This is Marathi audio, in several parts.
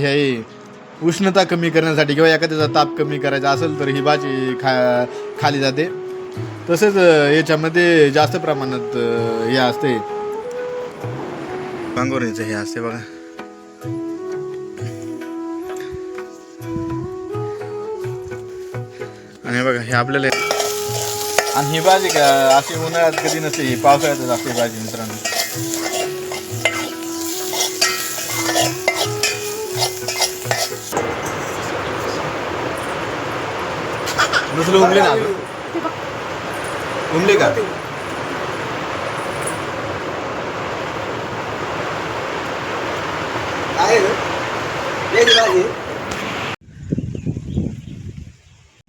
हे उष्णता कमी करण्यासाठी किंवा एखाद्याचा ताप कमी करायचा असेल तर ही भाजी खा खाली जाते. तसेच याच्यामध्ये जास्त प्रमाणात हे असते. भांगोरीचं हे असते बघा. आणि बघा हे आपल्याला आणि ही भाजी का अशी उन्हाळ्यात कधी नसते ही पावसाळ्यातच असते भाजी मित्रांनो. दुसरं उमले ना? उमले का?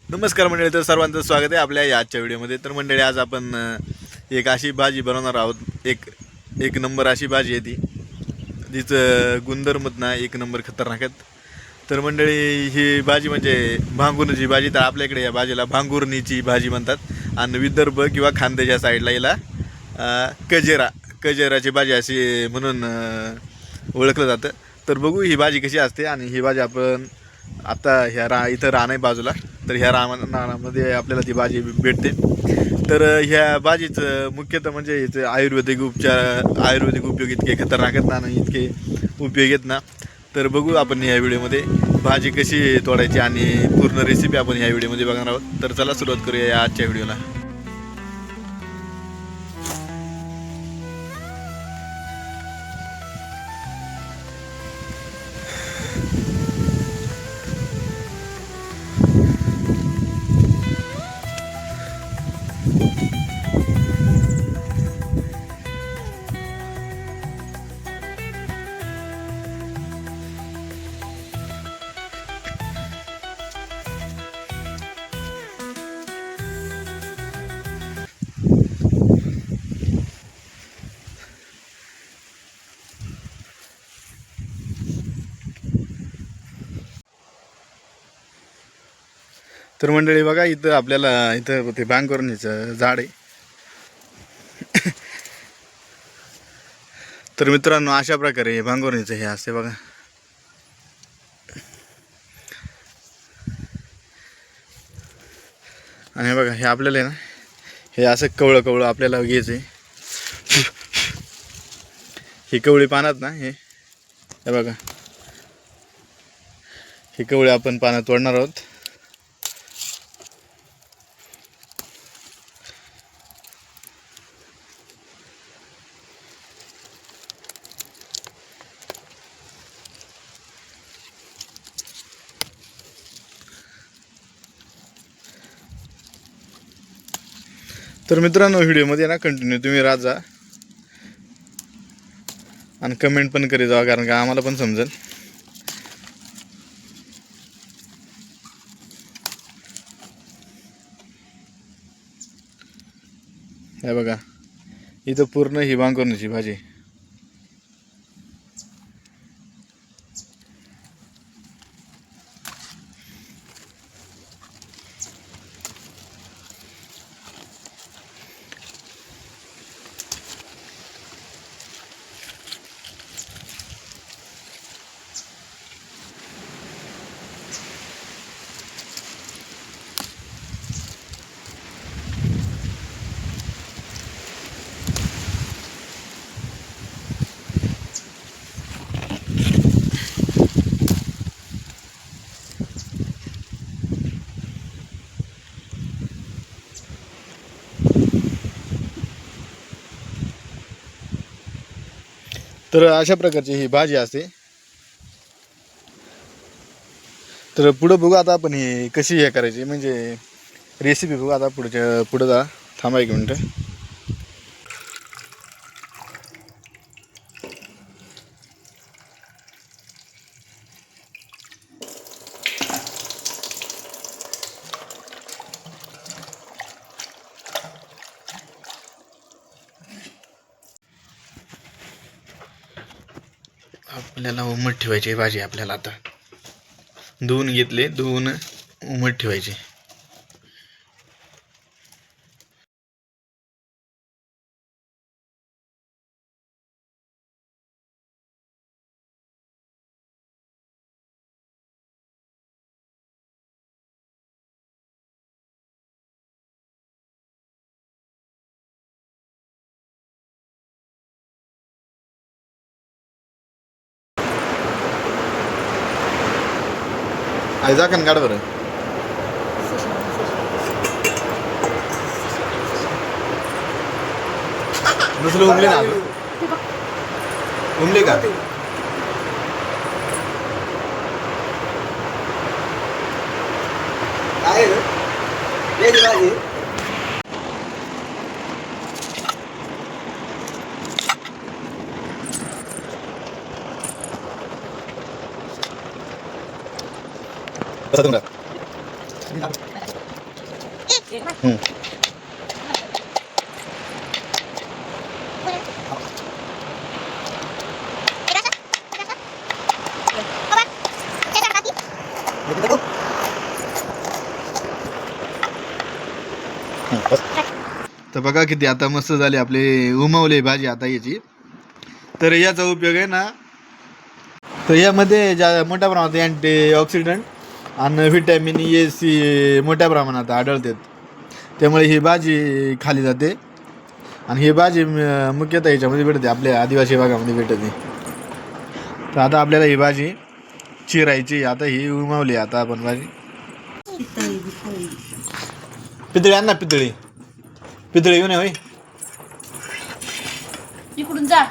नमस्कार मंडळी तर सर्वांचं स्वागत आहे आपल्या या आजच्या व्हिडिओमध्ये. तर मंडळी आज आपण एक अशी भाजी बनवणार आहोत. एक एक नंबर अशी भाजी आहे ती. जिचं गुणधर्मत ना एक नंबर खतरनाक आहेत तर मंडळी ही भाजी म्हणजे भांगुर्नीची भाजी तर आपल्याकडे या भाजीला भांगुर्णीची भाजी म्हणतात. आणि विदर्भ किंवा खांद्याच्या साईडला हिला कजेरा. कजेराची भाजी अशी म्हणून ओळखलं जातं. तर बघू ही भाजी कशी असते आणि ही भाजी आपण आता ह्या रा इथं रान आहे बाजूला. तर ह्या रामा रानामध्ये आपल्याला ती भाजी भेटते. तर ह्या भाजीचं मुख्यतः म्हणजे हिचं आयुर्वेदिक उपचार आयुर्वेदिक उपयोग इतके खतरनाक आहेत ना इतके उपयोग आहेत ना. तर बघू आपण या व्हिडिओमध्ये भाजी कशी तोडायची आणि पूर्ण रेसिपी आपण या व्हिडिओमध्ये बघणार आहोत. तर चला सुरुवात करूया या आजच्या व्हिडिओला. तर मंडळी बघा इथं आपल्याला इथं ते बांगोरणीचं झाड आहे. तर मित्रांनो अशा प्रकारे हे भांगोरणीचं हे असते बघा. आणि हे बघा हे आपल्याला आहे ना हे असं कवळं कवळं आपल्याला घ्यायचं आहे ही कवळी पानात ना हे हे बघा. ही कवळी आपण पानात तोडणार आहोत. तर मित्रांनो व्हिडिओमध्ये ना कंटिन्यू तुम्ही राहत जा. आणि कमेंट पण करीत जावा कारण का आम्हाला पण समजेल. हे बघा इथं पूर्ण ही बांगोरण्याची भाजी. तर अशा प्रकारची ही भाजी असते. तर पुढं बघू आता आपण ही कशी हे करायची म्हणजे रेसिपी बघू आता पुढच्या पुढं जा. थांबा एक मिनटं. आपल्याला उमट ठेवायची भाजी आपल्याला आता. धुवून घेतले धुवून उमट ठेवायचे. आई जा काढ बरं दुसरं उमले ना. उमले का काय आहे? वेगळी तर बघा किती आता मस्त झाली आपली उमवले भाजी आता याची. तर याचा उपयोग आहे ना तर यामध्ये ज्या मोठ्या प्रमाणात अँटी ऑक्सिडंट आणि व्हिटॅमिन ए सी मोठ्या प्रमाणात आढळतात. त्यामुळे ही भाजी खाली जाते. आणि ही भाजी मुख्यतः याच्यामध्ये भेटते आपल्या आदिवासी भागामध्ये भेटते. तर आता आपल्याला ही भाजी चिरायची आता ही उमावली आता आपण भाजी. पितळी आण ना पितळी. पितळी घेऊन ये होय. इकडून जा.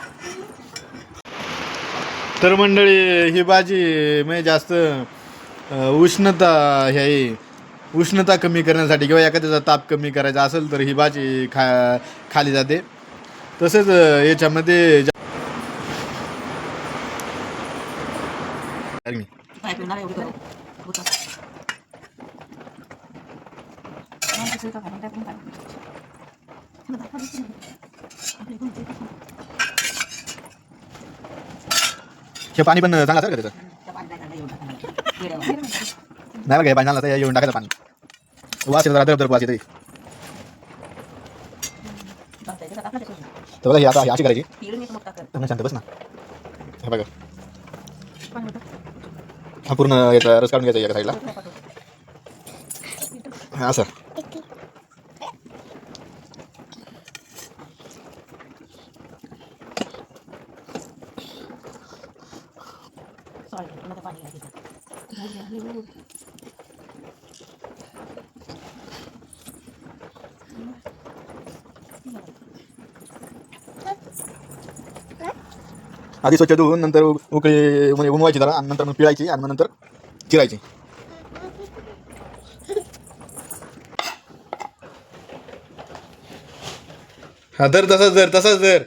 तर मंडळी ही भाजी म्हणजे जास्त उष्णता हे उष्णता कमी करण्यासाठी किंवा एखाद्याचा ताप कमी करायचा असेल तर ही भाजी खा खाली जाते. तसेच याच्यामध्ये हे पाणी पण चांगलं असेल का त्याचं? नाही बघा पाणी चांगलं येऊन टाकायचं पाणी वास येतो जरा दर वास येते तर बघा आता अशी करायची तुम्ही शांत बस ना हे बघा हा पूर्ण याचा रस काढून घ्यायचा एका साईडला हा असं आधी स्वच्छ धुवून नंतर उकळी म्हणजे उमवायची जरा आणि नंतर मग पिळायची आणि मग नंतर चिरायची. हा धर तसाच धर तसाच धर.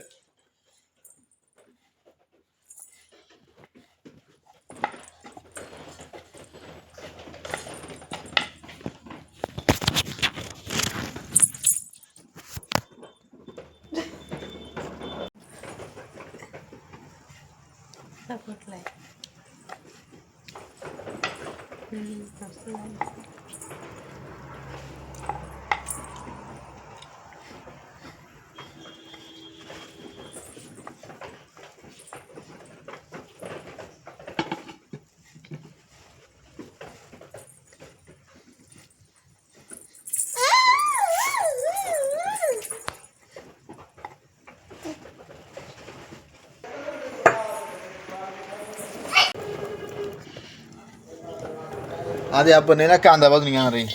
आधी आपण आहे ना कांदा भाजून घेणार आहे.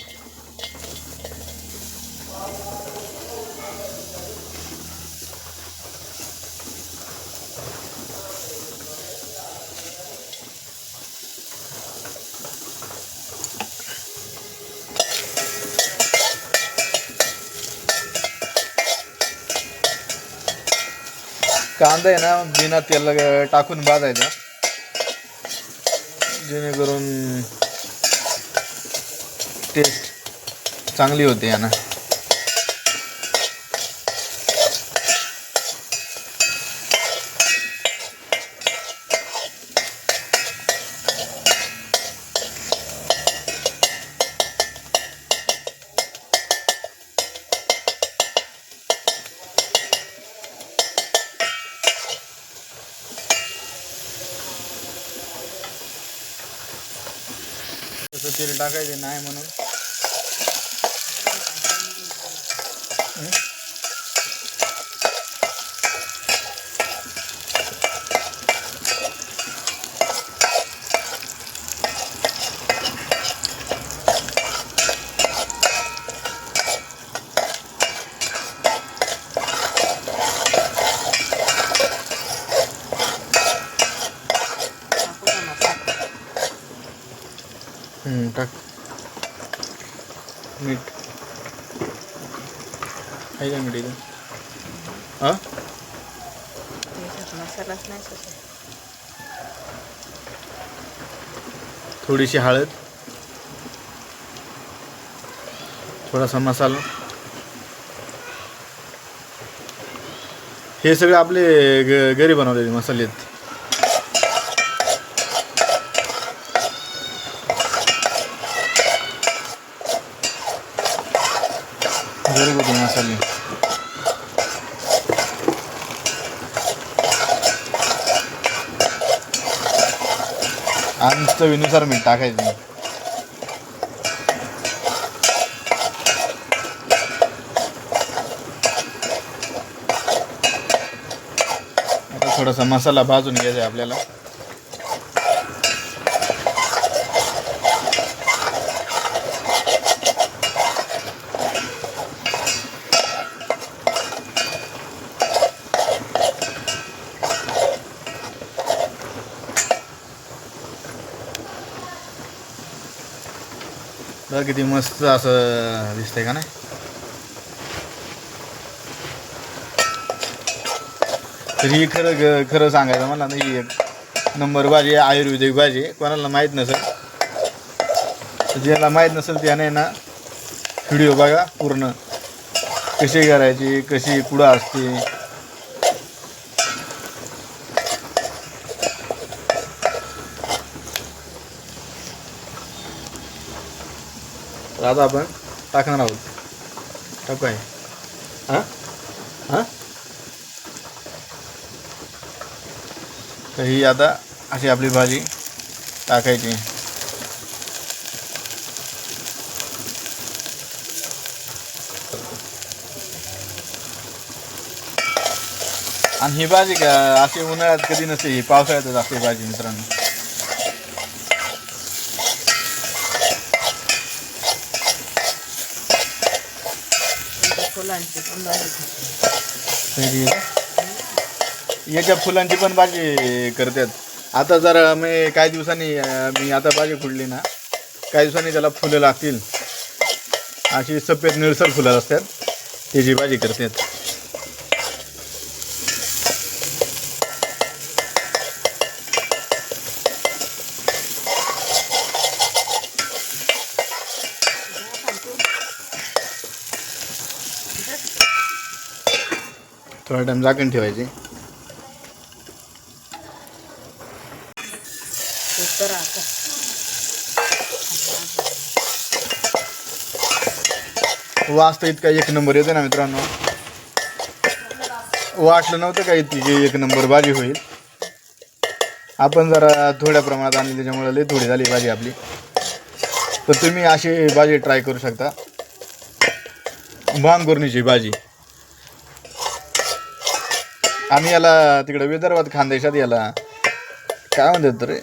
कांदा आहे ना बिना तेल टाकून भाजायचा जेणेकरून टेस्ट चांगली होते यानं. तेल टाकायचे नाही म्हणून हम्म, टाक मीठ. आहे का मीठ इथं? हां? मसालाच नाही. थोडीशी हळद. थोडासा मसाला. हे सगळे आपले ग घरी बनवलेले मसाले आहेत घरगुती मसाले आणि चवीनुसार मीठ टाकायचं. थोडासा मसाला भाजून घ्यायचा आहे आपल्याला. बघा किती मस्त असं दिसतंय का नाही? तर ही खरं खरं सांगायचं मला नाही एक नंबर भाजी आहे, आयुर्वेदिक भाजी कोणाला माहीत नसेल ज्याला माहीत नसेल त्याने ना व्हिडिओ बघा पूर्ण. कशी करायची कशी कुठं असते तर आता आपण टाकणार आहोत. टाकू आहे हां? हां? तर ही आता अशी आपली भाजी टाकायची. आणि ही भाजी का अशी उन्हाळ्यात कधी नसते ही पावसाळ्यातच असते भाजी मित्रांनो नंतर फुलांची पण भाजी खाते. तर ही- याच्या फुलांची पण भाजी करतात. आता जर मी काही दिवसांनी मी आता भाजी फुडली ना काही दिवसांनी त्याला फुलं लागतील. अशी सफेद निळसर फुलं असतात. त्याची भाजी करतात. थोडा टाइम झाकण ठेवायची. उतर वास तर इतका एक नंबर येतो ना मित्रांनो. वाटलं नव्हतं का इतकी एक नंबर भाजी होईल. आपण जरा थोड्या प्रमाणात आणली त्याच्यामुळे लई थोडी झाली भाजी आपली. तर तुम्ही अशी भाजी ट्राय करू शकता. भांगुर्णीची भाजी. आम्ही याला तिकडे विदर्भात खानदेशात याला. काय म्हणतात रे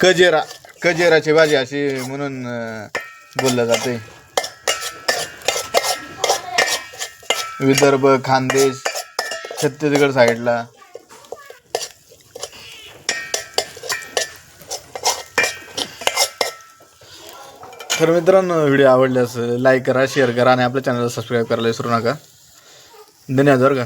कजेरा कजेराची भाजी अशी म्हणून बोललं जाते. विदर्भ खानदेश छत्तीसगड साईडला. तर मित्रांनो व्हिडिओ आवडल्यास लाईक करा शेअर करा आणि आपल्या चॅनलला सबस्क्राईब करायला विसरू नका. धन्यवाद बरं का?